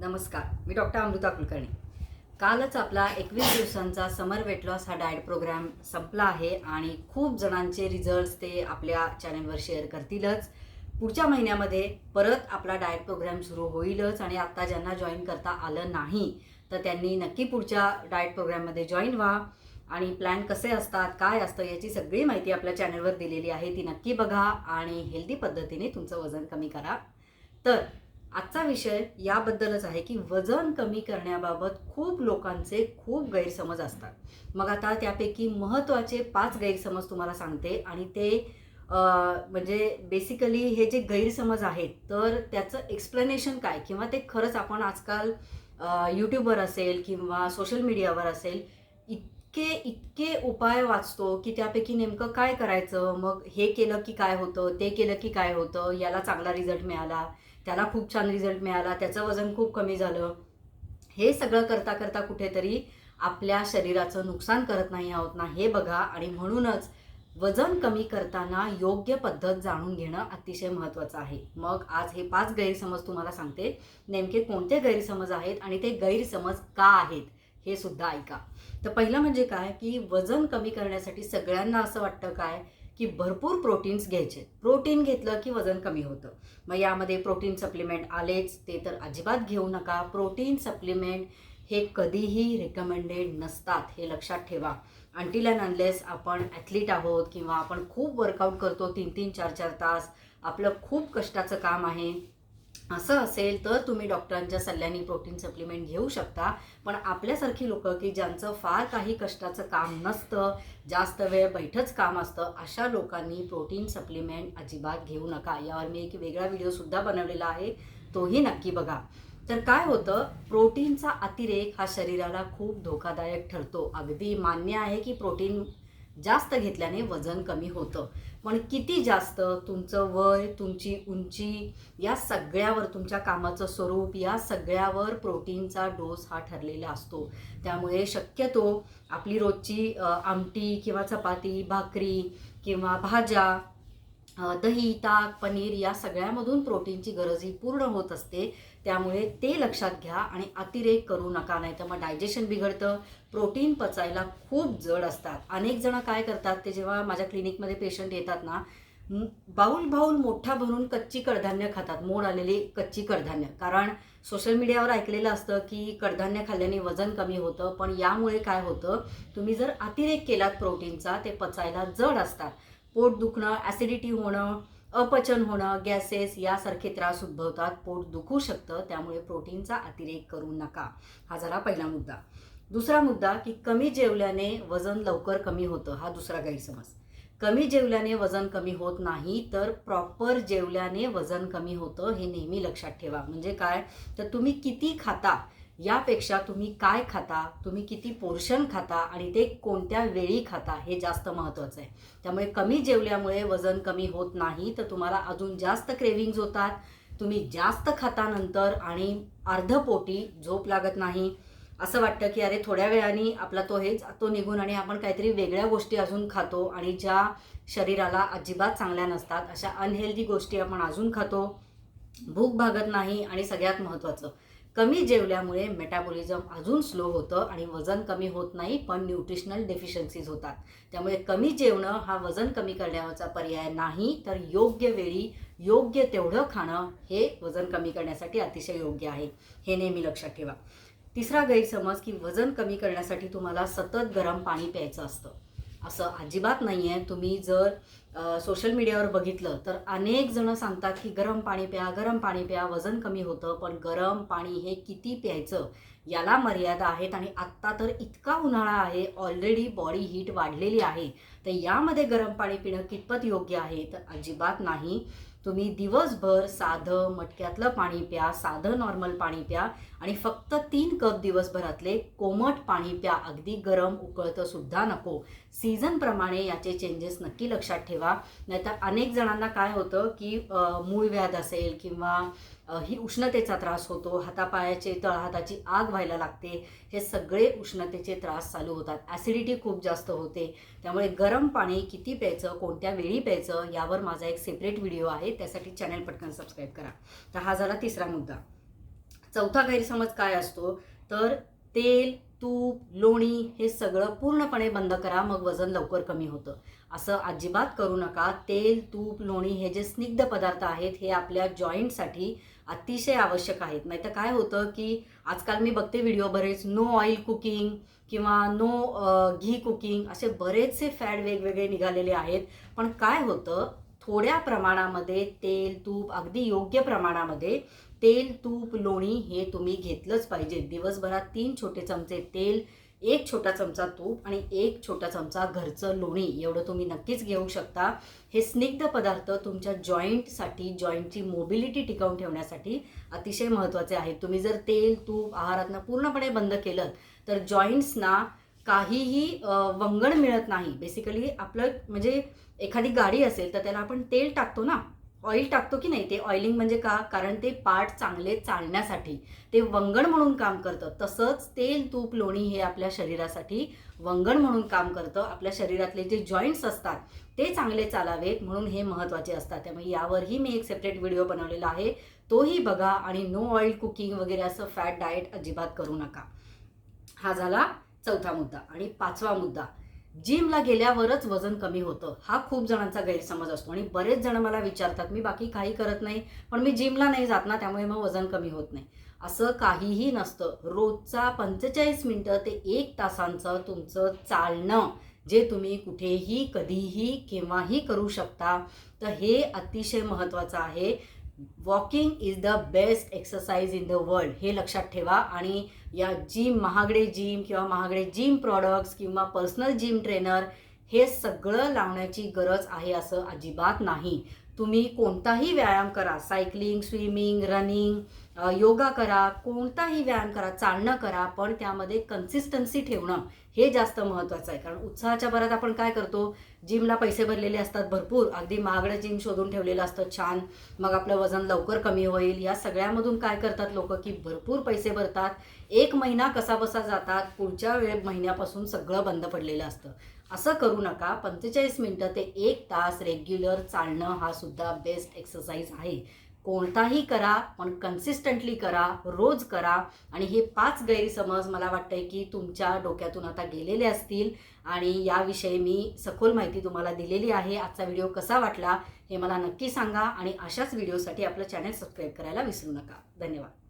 नमस्कार मी डॉक्टर अमृता कुलकर्णी. कालच आपला एकवीस दिवसांचा समर वेट लॉस हा डाएट प्रोग्राम संपला आहे आणि खूप जणांचे रिझल्ट्स ते आपल्या चॅनलवर शेअर करतीलच. पुढच्या महिन्यामध्ये परत आपला डाएट प्रोग्राम सुरू होईलच आणि आत्ता ज्यांना जॉईन करता आलं नाही तर त्यांनी नक्की पुढच्या डाएट प्रोग्राममध्ये जॉईन व्हा. आणि प्लॅन कसे असतात काय असतं याची सगळी माहिती आपल्या चॅनलवर दिलेली आहे ती नक्की बघा आणि हेल्दी पद्धतीने तुमचं वजन कमी करा. तर विषय याबद्दलच आहे की वजन कमी करण्याबाबत खूप लोकांचे खूप गैरसमज असतात. मग आता त्यापैकी महत्त्वाचे पाच गैरसमज तुम्हाला सांगते आणि ते म्हणजे बेसिकली हे जे गैरसमज आहेत तर त्याचं एक्सप्लेनेशन काय किंवा ते खरंच आपण आजकाल यूट्यूबवर असेल किंवा सोशल मीडियावर असेल इतके इतके उपाय वाचतो की त्यापैकी नेमकं काय करायचं? मग हे केलं की काय होतं? ते केलं की काय होतं? याला चांगला रिझल्ट मिळाला. त्याला खूप छान रिझल्ट मिळाला. त्याचं वजन खूप कमी झालं. हे सगळं करता करता कुठेतरी आपल्या शरीराचं नुकसान करत नाही आहोत ना हे बघा. आणि म्हणूनच वजन कमी करताना योग्य पद्धत जाणून घेणं अतिशय महत्त्वाचं आहे. मग आज हे पाच गैरसमज तुम्हाला सांगते. नेमके कोणते गैरसमज आहेत आणि ते गैरसमज का आहेत? हे सुद्धा ऐका. तर पहिलं म्हणजे काय? की वजन कमी करण्यासाठी सगळ्यांना असं वाटतं काय? की भरपूर प्रोटीन्स घ्यायचे. प्रोटीन घेतलं की वजन कमी होतं. मग यामध्ये प्रोटीन सप्लिमेंट आलेच. ते तर अजिबात घेऊ नका. प्रोटीन सप्लिमेंट हे कधीही रेकमेंडेड नसतात. हे लक्षात ठेवा. अंटील अँड अनलेस आपण ॲथलीट आहोत किंवा आपण खूप वर्कआउट करतो तीन तीन चार चार तास आपलं खूप कष्टाचं काम आहे. असं असेल तर तुम्ही डॉक्टरांच्या सल्ल्याने प्रोटीन सप्लिमेंट घेऊ शकता. पण आपल्यासारखी लोक की ज्यांचं फार काही कष्टाचं काम नसतं जास्त वेळ बैठच काम असतं अशा लोकांनी प्रोटीन सप्लिमेंट अजिबात घेऊ नका. यावर मी एक वेगळा व्हिडिओसुद्धा बनवलेला आहे. तोही नक्की बघा. तर काय होतं? प्रोटीनचा अतिरेक हा शरीराला खूप धोकादायक ठरतो. अगदी मान्य आहे की प्रोटीन जास्त घेतल्याने वजन कमी होतं. पण किती जास्त तुमचं वय तुमची उंची या सगळ्यावर तुमच्या कामाचं स्वरूप या सगळ्यावर प्रोटीनचा डोस हा ठरलेला असतो. त्यामुळे शक्यतो आपली रोजची आमटी किंवा चपाती भाकरी किंवा भाज्या दही ताक पनीर या सगळ्यामधून प्रोटीनची गरज ही पूर्ण होत असते. त्यामुळे ते लक्षात घ्या आणि अतिरेक करू नका नाही तर मग डायजेशन बिघडतं. प्रोटीन पचायला खूप जड असतात. अनेक जण काय करतात ते जेव्हा माझ्या क्लिनिकमध्ये पेशंट येतात ना बाऊल बाऊल मोठा भरून कच्ची कडधान्य खातात. मोड आलेली कच्ची कडधान्य. कारण सोशल मीडियावर ऐकलेलं असतं की कडधान्य खाल्ल्याने वजन कमी होतं पण यामुळे काय होतं तुम्ही जर अतिरेक केलात प्रोटीनचा ते पचायला जड असतात. पोट दुखणं ॲसिडिटी होणं अपचन होणं गॅसेस यासारखे त्रास उद्भवतात. पोट दुखू शकतं त्यामुळे प्रोटीनचा अतिरेक करू नका. हा झाला पहिला मुद्दा. दुसरा मुद्दा की कमी जेवल्याने वजन लवकर कमी होतं. हा दुसरा गैरसमज. कमी जेवल्याने वजन कमी होत नाही तर प्रॉपर जेवल्याने वजन कमी होतं हे नेहमी लक्षात ठेवा. म्हणजे काय? तर तुम्ही किती खाता यापेक्षा तुम्ही काय खाता तुम्ही किती पोर्शन खाता आणि ते कोणत्या वेळी खाता हे जास्त महत्त्वाचं आहे. त्यामुळे कमी जेवल्यामुळे वजन कमी होत नाही तर तुम्हाला अजून जास्त क्रेविंग्ज होतात. तुम्ही जास्त खाता नंतर आणि अर्धपोटी झोप लागत नाही. असं वाटतं की अरे थोड्या वेळाने आपला तो हेच तो निघून आणि आपण काहीतरी वेगळ्या गोष्टी अजून खातो आणि ज्या शरीराला अजिबात चांगल्या नसतात अशा अनहेल्दी गोष्टी आपण अजून खातो. भूक भागत नाही आणि सगळ्यात महत्त्वाचं कमी जेवल्यामुळे मेटाबॉलिझम अजून स्लो होतं आणि वजन कमी होत नाही पण न्यूट्रिशनल डेफिशियन्सीज होतात. त्यामुळे कमी जेवणं हा वजन कमी करण्याचा पर्याय नाही तर योग्य वेळी योग्य तेवढं खाणं हे वजन कमी करण्यासाठी अतिशय योग्य आहे. हे नेहमी लक्षात ठेवा. तिसरा गैरसमज की वजन कमी करण्यासाठी तुम्हाला सतत गरम पाणी प्यायचं असतं. असं अजिबात नाही आहे तुम्ही जर सोशल मीडियावर बघितलं तर अनेक जण सांगतात की गरम पाणी प्या गरम पाणी प्या वजन कमी होतं पण गरम पाणी हे किती प्यायचं? याला मर्यादा आहेत आणि आत्ता तर इतका उन्हाळा आहे ऑलरेडी बॉडी हीट वाढलेली आहे. तर यामध्ये गरम पाणी पिणं कितपत योग्य आहे? तर अजिबात नाही. तुम्ही दिवसभर साधं मटक्यातलं पाणी प्या साधं नॉर्मल पाणी प्या आणि फक्त तीन कप दिवसभरातले कोमट पाणी प्या. अगदी गरम उकळतं सुद्धा नको. सीझनप्रमाणे याचे चेंजेस नक्की लक्षात ठेवा. नाहीतर अनेक जणांना काय होतं की मूळ व्याध असेल किंवा ही उष्णतेचा त्रास होतो हातापायाचे तळहाताची आग व्हायला लागते. हे सगळे उष्णतेचे त्रास चालू होतात. ॲसिडिटी खूप जास्त होते. त्यामुळे गरम पाणी किती प्यायचं कोणत्या वेळी प्यायचं यावर माझा एक सेपरेट व्हिडिओ आहे. त्यासाठी चॅनल पटकन सबस्क्राईब करा. तर हा झाला तिसरा मुद्दा. चौथा गैरसमज काय असतो? तर तेल तूप लोणी हे सगळं पूर्णपणे बंद करा मग वजन लवकर कमी होतं. असं अजिबात करू नका. तेल तूप लोणी हे जे स्निग्ध पदार्थ आहेत हे आपल्या जॉईंटसाठी अतिशय आवश्यक आहेत. नाही तर काय होतं की आजकाल मी बघते व्हिडिओ बरेच नो ऑइल कुकिंग किंवा नो घी कुकिंग असे बरेचसे फॅड वेगवेगळे निघालेले आहेत. पण काय होतं थोड्या प्रमाणामध्ये तेल तूप अगदी योग्य प्रमाणामध्ये तेल तूप लोणी हे तुम्ही घेतलंच पाहिजे. दिवसभरात तीन छोटे चमचे तेल एक छोटा चमचा तूप आणि एक छोटा चमचा घरचं लोणी. एवढं तुम्ही नक्कीच घेऊ शकता. हे स्निग्ध पदार्थ तुमच्या जॉईंटसाठी जॉईंटची मोबिलिटी टिकवून ठेवण्यासाठी अतिशय महत्त्वाचे आहेत. तुम्ही जर तेल तूप आहारातनं पूर्णपणे बंद केलं तर जॉईंट्सना काहीही वंगण मिळत नाही. बेसिकली आपलं म्हणजे एखादी गाडी असेल तर त्याला आपण तेल टाकतो ना? ऑइल टाकतो की नाही ते ऑइलिंग म्हणजे का? कारण ते पार्ट चांगले चालण्यासाठी ते वंगण म्हणून काम करतं. तसंच तेल तूप लोणी हे आपल्या शरीरासाठी वंगण म्हणून काम करतं. आपल्या शरीरातले जे जॉईंट्स असतात ते चांगले चालावेत म्हणून हे महत्त्वाचे असतात. त्यामुळे यावरही मी एक सेपरेट व्हिडिओ बनवलेला आहे. तोही बघा आणि नो ऑइल कुकिंग वगैरे असं फॅट डाएट अजिबात करू नका. हा झाला चौथा मुद्दा. आणि पाचवा मुद्दा. जिमला गेल्यावरच वजन कमी होतं. हा खूप जणांचा गैरसमज असतो आणि बरेच जण मला विचारतात मी बाकी काही करत नाही पण मी जिमला नाही जात ना त्यामुळे मग वजन कमी होत नाही. असं काहीही नसतं. रोजचा पंचेचाळीस मिनटं ते एक तासांचं तुमचं चालणं जे तुम्ही कुठेही कधीही केव्हाही करू शकता तर हे अतिशय महत्त्वाचं आहे. Walking is the best exercise in the world हे लक्षात ठेवा. आणि या जिम महागडे जिम किंवा महागडे जिम प्रॉडक्ट्स किंवा पर्सनल जिम ट्रेनर हे सगळं लावण्याची गरज आहे असं अजिबात नाही. तुम्ही कोणताही व्यायाम करा. सायकलिंग स्विमिंग रनिंग योगा करा कोणताही व्यायाम करा चालणं करा पण त्यामध्ये कन्सिस्टन्सी ठेवणं हे जास्त महत्त्वाचं आहे. कारण उत्साहाच्या भरात आपण काय करतो? जिमला पैसे भरलेले असतात भरपूर. अगदी महागडं जिम शोधून ठेवलेलं असतं छान. मग आपलं वजन लवकर कमी होईल. या सगळ्यामधून काय करतात लोक? की भरपूर पैसे भरतात. एक महिना कसा बसा जातात? पुढच्या वेळ महिन्यापासून सगळं बंद पडलेलं असतं. असं करू नका. पंचेचाळीस मिनटं ते एक तास रेग्युलर चालणं हा सुद्धा बेस्ट एक्सरसाइज आहे. कोणताही करा पण कन्सिस्टंटली करा रोज करा. आणि हे पाच गैरसमज मला वाटतंय की तुमच्या डोक्यातून आता गेलेले असतील. आणि याविषयी मी सखोल माहिती तुम्हाला दिलेली आहे. आजचा व्हिडिओ कसा वाटला हे मला नक्की सांगा. आणि अशाच व्हिडिओसाठी आपलं चॅनल सबस्क्राईब करायला विसरू नका. धन्यवाद.